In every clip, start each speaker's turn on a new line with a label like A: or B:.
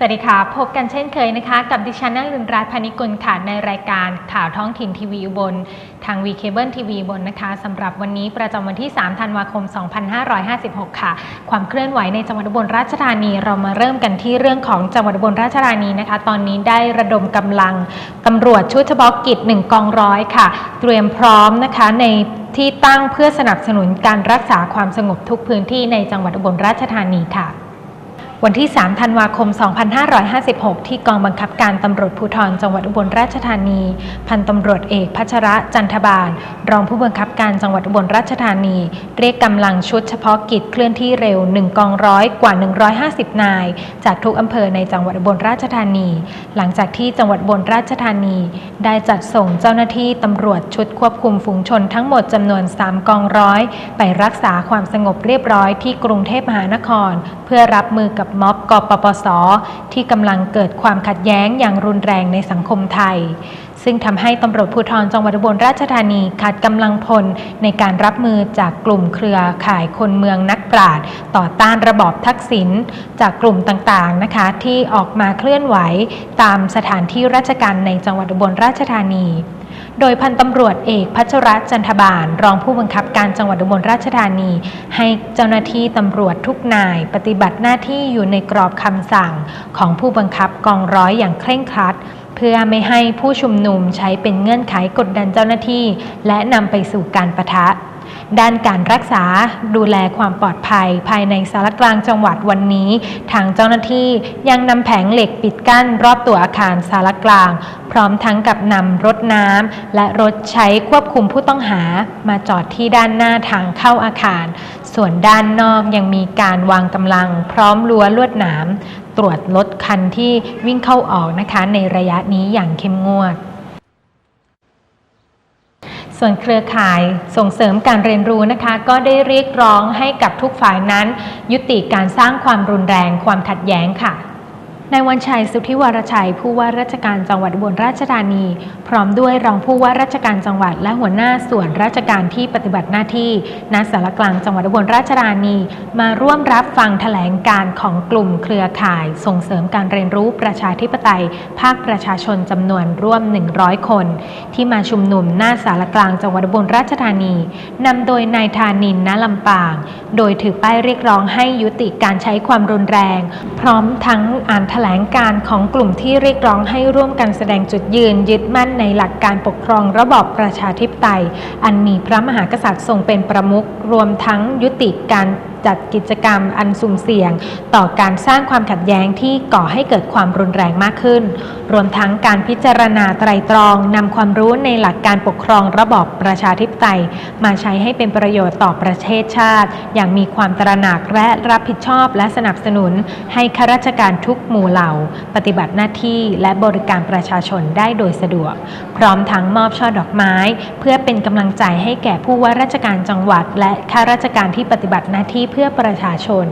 A: สวัสดีค่ะ พบกันเช่นเคยนะคะ กับดิฉันนลินรัตน์พานิกุลค่ะ ในรายการข่าวท้องถิ่นทีวีอุบล ทางวีเคเบิลทีวีบนนะคะสำหรับวันนี้ประจำวันที่ 3 ธันวาคม 2556 ค่ะ ความเคลื่อนไหวในจังหวัดอุบลราชธานีเรามาเริ่มกันที่เรื่องของจังหวัดอุบลราชธานีนะคะ ตอนนี้ได้ระดมกำลังตำรวจชุดเฉพาะกิจ 1 กองร้อยค่ะ เตรียมพร้อมนะคะในที่ตั้งเพื่อสนับสนุนการรักษาความสงบทุกพื้นที่ในจังหวัดอุบลราชธานีค่ะ วันที่ 3 ธันวาคม 2556 ที่กองบังคับการตำรวจภูธรจังหวัดอุบลราชธานี พันตำรวจเอกพัชระจันทบาล รองผู้บังคับการจังหวัดอุบลราชธานี เรียกกำลังชุดเฉพาะกิจเคลื่อนที่เร็ว 1 กองร้อยกว่า 150 นาย จากทุกอำเภอในจังหวัดอุบลราชธานี หลังจากที่จังหวัดอุบลราชธานี ได้จัดส่งเจ้าหน้าที่ตำรวจชุดควบคุมฝูงชนทั้งหมดจำนวน 3 กองร้อยไปรักษาความสงบเรียบร้อยที่กรุงเทพมหานคร เพื่อรับมือกับม็อบกปปส ที่กำลังเกิดความขัดแย้งอย่างรุนแรงในสังคมไทย ซึ่งทำให้ตำรวจภูธรจังหวัดอุบลราชธานีขาดกำลังพลในการรับมือจากกลุ่มเครือข่ายคนเมืองนักปราชญ์ต่อต้านระบอบทักษิณจากกลุ่มต่างๆนะคะ ที่ออกมาเคลื่อนไหวตามสถานที่ราชการในจังหวัดอุบลราชธานี โดยพันตำรวจเอกพัชรจันทบาล รองผู้บังคับการจังหวัดอุบลราชธานี ให้เจ้าหน้าที่ตำรวจทุกนาย ปฏิบัติหน้าที่อยู่ในกรอบคำสั่งของผู้บังคับกองร้อยอย่างเคร่งครัด เพื่อไม่ให้ผู้ชุมนุมใช้เป็นเงื่อนไขกดดันเจ้าหน้าที่ และนำไปสู่การประทะ ด้านการรักษาดูแลความปลอดภัย ภายในสารกลางจังหวัดวันนี้ ทางเจ้าหน้าที่ยังนำแผงเหล็กปิดกั้นรอบตัวอาคารสารกลาง พร้อมทั้งกับนำรถน้ำและรถใช้ควบคุมผู้ต้องหา มาจอดที่ด้านหน้าทางเข้าอาคาร ส่วนด้านนอกยังมีการวางกำลัง พร้อมรั้วลวดหนามตรวจรถคันที่วิ่งเข้าออกนะคะในระยะนี้อย่างเข้มงวด ส่วนเครือข่ายส่งเสริมการเรียนรู้นะคะ ก็ได้เรียกร้องให้กับทุกฝ่ายนั้น ยุติการสร้างความรุนแรงความขัดแย้งค่ะ นายวันชัยสุทธิวรชัย ผู้ว่าราชการจังหวัดอุบลราชธานี พร้อมด้วยรองผู้ว่าราชการจังหวัดและหัวหน้าส่วนราชการที่ปฏิบัติหน้าที่ณสารกลางจังหวัดอุบลราชธานี มาร่วมรับฟังแถลงการของกลุ่มเครือข่าย ส่งเสริมการเรียนรู้ประชาธิปไตย ภาคประชาชนจำนวนร่วม 100 คน ที่มาชุมนุมหน้าสารกลางจังหวัดอุบลราชธานีนำโดยนายธานินณลำปาง โดยถือป้ายเรียกร้องให้ยุติการใช้ความรุนแรง พร้อมทั้งอ่านแถลงการของกลุ่มที่เรียกร้องให้ร่วมกันแสดงจุดยืนยึดมั่นในหลักการปกครองระบอบประชาธิปไตย อันมีพระมหากษัตริย์ทรงเป็นประมุขรวมทั้งยุติการจัดกิจกรรมอันสุ่มเสี่ยง ต่อการสร้างความขัดแย้งที่ก่อให้เกิดความรุนแรงมากขึ้น รวมทั้งการพิจารณาไตรตรองนำความรู้ในหลักการปกครองระบอบประชาธิปไตย มาใช้ให้เป็นประโยชน์ต่อประเทศชาติ อย่างมีความตระหนักและรับผิดชอบและสนับสนุน ให้ข้าราชการทุกหมู่เหล่า ปฏิบัติหน้าที่และบริการประชาชนได้โดยสะดวก พร้อมทั้งมอบช่อดอกไม้ เพื่อเป็นกำลังใจให้แก่ผู้ว่าราชการจังหวัด และข้าราชการที่ปฏิบัติหน้าที่เพื่อประชาชน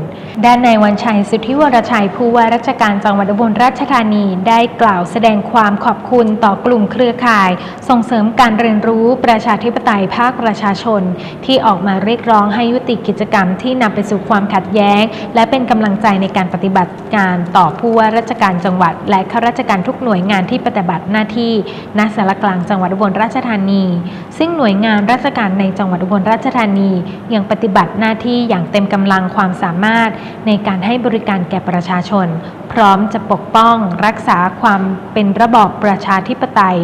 A: ด้านในายวันชัยสุทธิวรชัยผู้ว่าราชการจังหวัดอุบลราชธานีได้กล่าวแสดงความขอบคุณต่อกลุ่มเครือข่าย ส่งเสริมการเรียนรู้ประชาธิปไตยภาคประชาชน ที่ออกมาเรียกร้องให้ยุติกิจกรรมที่นำไปสู่ความขัดแย้ง และเป็นกำลังใจในการปฏิบัติการต่อผู้ว่าราชการจังหวัด และข้าราชการทุกหน่วยงานที่ปฏิบัติหน้าที่ณสารกลางจังหวัดอุบลราชธานี ซึ่งหน่วยงานราชการในจังหวัดอุบลราชธานียังปฏิบัติหน้าที่อย่างเต็มกำลังความสามารถในการให้บริการแก่ประชาชน พร้อมจะปกป้องรักษาความเป็นระบอบประชาธิปไตย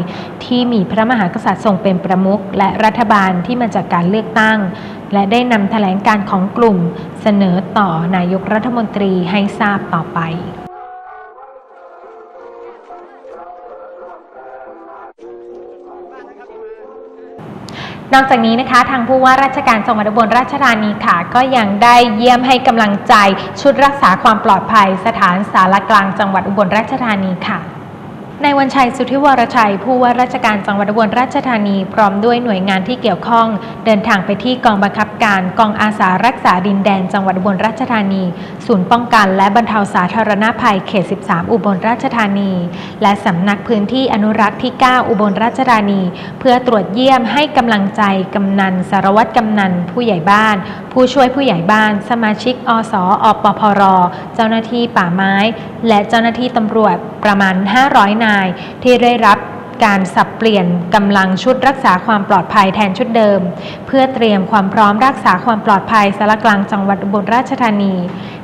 A: ที่มีพระมหากษัตริย์ทรงเป็นประมุขและรัฐบาลที่มาจากการเลือกตั้ง และได้นำแถลงการของกลุ่ม เสนอต่อนายกรัฐมนตรีให้ทราบต่อไป นอกจากนี้นะคะ ทางผู้ว่าราชการจังหวัดอุบลราชธานีค่ะ ก็ยังได้เยี่ยมให้กำลังใจชุดรักษาความปลอดภัย สถานสารกลางจังหวัดอุบลราชธานีค่ะ นายวันชัยสุทธิวรชัย ผู้ว่าราชการจังหวัดอุบลราชธานีพร้อมด้วยหน่วยงานที่เกี่ยวข้อง เดินทางไปที่กองบังคับการกองอาสารักษาดินแดนจังหวัดอุบลราชธานี ศูนย์ป้องกันและบรรเทาสาธารณภัยเขต 13 อุบลราชธานี และสำนักพื้นที่อนุรักษ์ที่ 9 อุบลราชธานี เพื่อตรวจเยี่ยมให้กำลังใจกำนัน สารวัตรกำนัน ผู้ใหญ่บ้าน ผู้ช่วยผู้ใหญ่บ้าน สมาชิก อสอปพร เจ้าหน้าที่ป่าไม้ และเจ้าหน้าที่ตำรวจประมาณ 500นายที่ได้รับการสับเปลี่ยนกำลังชุดรักษาความปลอดภัยแทนชุดเดิม เพื่อเตรียมความพร้อมรักษาความปลอดภัยสารกลางจังหวัดอุบลราชธานี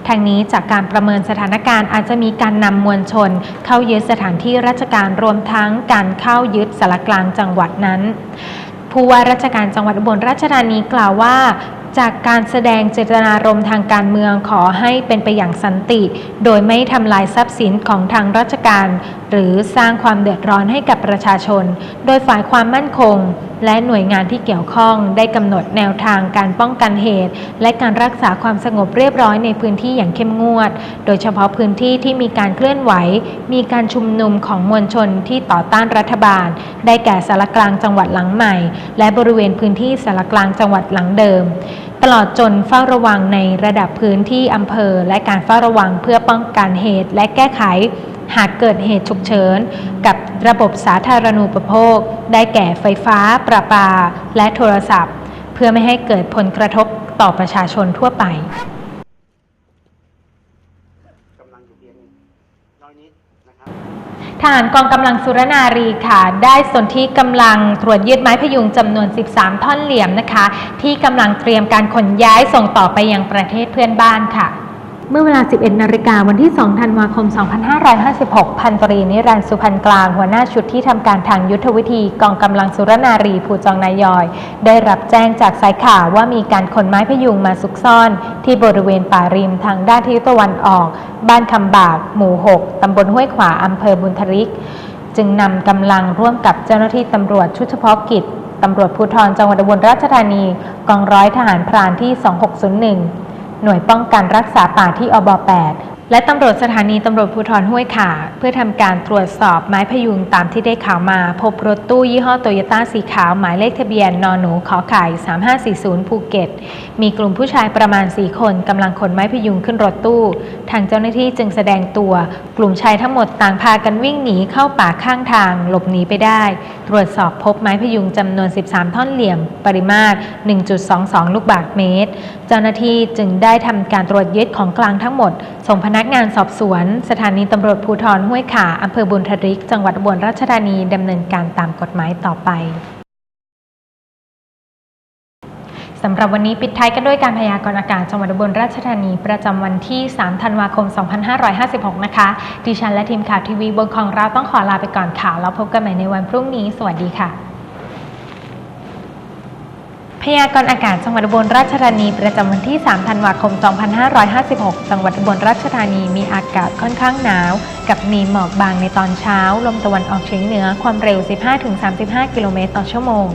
A: ทางนี้จากการประเมินสถานการณ์อาจจะมีการนำมวลชน เข้ายึดสถานที่ราชการรวมทั้งการเข้ายึดสารกลางจังหวัดนั้น ผู้ว่าราชการจังหวัดอุบลราชธานีกล่าวว่าจากการแสดงเจตนารมณ์ทางการเมืองขอให้เป็นไปอย่างสันติ โดยไม่ทำลายทรัพย์สินของทางราชการ หรือสร้างความเดือดร้อนให้กับประชาชน โดยฝ่ายความมั่นคง และหน่วยงานที่เกี่ยวข้องได้กำหนดแนวทางการป้องกันเหตุ และการรักษาความสงบเรียบร้อยในพื้นที่อย่างเข้มงวด โดยเฉพาะพื้นที่ที่มีการเคลื่อนไหว มีการชุมนุมของมวลชนที่ต่อต้านรัฐบาล ได้แก่สารกลางจังหวัดหลังใหม่ และบริเวณพื้นที่สารกลางจังหวัดหลังเดิมตลอดจนเฝ้าระวังในระดับพื้นที่อำเภอ และการเฝ้าระวังเพื่อป้องกันเหตุและแก้ไข หากเกิดเหตุฉุกเฉินกับระบบสาธารณูปโภค ได้แก่ไฟฟ้า ประปา และโทรศัพท์ เพื่อไม่ให้เกิดผลกระทบต่อประชาชนทั่วไปทหารกองกำลังสุรนารีค่ะ ได้สนที่กำลังตรวจยึดไม้พยุงจำนวน 13 ท่อนเหลี่ยมนะคะ ที่กำลังเตรียมการขนย้ายส่งต่อไปยังประเทศเพื่อนบ้านค่ะ เมื่อเวลา 11 นาฬิกาวันที่ 2 ธันวาคม 2556 พันตรีนิรันดร์สุพรรณกลาง หัวหน้าชุดที่ทำการทางยุทธวิธีกองกำลังสุรนารีภูจองนายอย ได้รับแจ้งจากสายข่าวว่ามีการขนไม้พยุงมาซุกซ่อน ที่บริเวณป่าริมทางด้านทิศตะวันออก บ้านคำบาก หมู่ 6 ตำบลห้วยขวาอำเภอบุญทริก จึงนำกำลังร่วมกับเจ้าหน้าที่ตำรวจชุดเฉพาะกิจตำรวจภูธรจังหวัดอุบลราชธานี กองร้อยทหารพรานที่ 2601 หน่วยป้องกันรักษาป่าที่อบ8และตำรวจสถานีตำรวจภูธรห้วยขาเพื่อทำการตรวจสอบไม้พยุงตามที่ได้ข่าวมา พบรถตู้ยี่ห้อโตโยต้าสีขาวหมายเลขทะเบียนนอหนูขอไข่ 3540 ภูเก็ต มีกลุ่มผู้ชายประมาณ 4 คนกำลังขนไม้พยุงขึ้นรถตู้ ทางเจ้าหน้าที่จึงแสดงตัว กลุ่มชายทั้งหมดต่างพากันวิ่งหนีเข้าป่าข้างทาง หลบหนีไปได้ ตรวจสอบพบไม้พยุงจำนวน 13 ท่อนเหลี่ยม ปริมาตร 1.22 ลูกบาศก์เมตร เจ้าหน้าที่จึงได้ทำการตรวจยึดของกลางทั้งหมด ส่งพนักงานสอบสวน สถานีตำรวจภูธรห้วยขาอำเภอบุญทริก จังหวัดอุบลราชธานีดำเนินการตามกฎหมายต่อไปสำหรับวันนี้ปิดท้ายกันด้วยการพยากรณ์อากาศจังหวัดอุบลราชธานีประจำวันที่ 3 ธันวาคม 2556 นะคะ ดิฉันและทีมข่าวทีวีบนของเราต้องขอลาไปก่อนค่ะ แล้วพบกันใหม่ในวันพรุ่งนี้ สวัสดีค่ะ พยากรณ์อากาศจังหวัดอุบลราชธานีประจำวันที่ 3 ธันวาคม 2556 จังหวัดอุบลราชธานีมีอากาศค่อนข้างหนาว กับมีหมอกบางในตอนเช้า ลมตะวันออกเฉียงเหนือความเร็ว 15-35 กิโลเมตรต่อชั่วโมง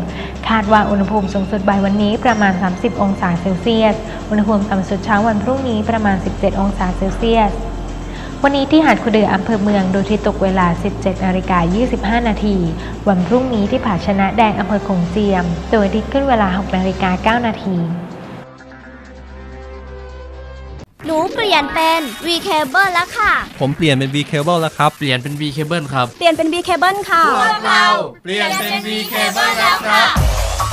A: คาดว่าอุณหภูมิสูงสุดบ่ายวันนี้ประมาณ 30 องศาเซลเซียส อุณหภูมิต่ำสุดเช้าวันพรุ่งนี้ประมาณ 17 องศาเซลเซียส วันนี้ที่หาดคุเดืออำเภอเมืองโดยที่ตกเวลา 17นาฬิกา25 นาที วันพรุ่งนี้ที่ผาชนะแดงอำเภอคงเจียม โดยที่ขึ้นเวลา 6นาฬิกา9นาที
B: หนูเปลี่ยนเป็น V Cable แล้วค่ะ
C: ผมเปลี่ยนเป็น V Cable แล้วครับ
D: เปลี่ยนเป็น V Cable ครับ
B: เปลี่ยนเป็น V Cable ค่ะ
D: เปลี่ยนเป็น V Cable แล้วครับ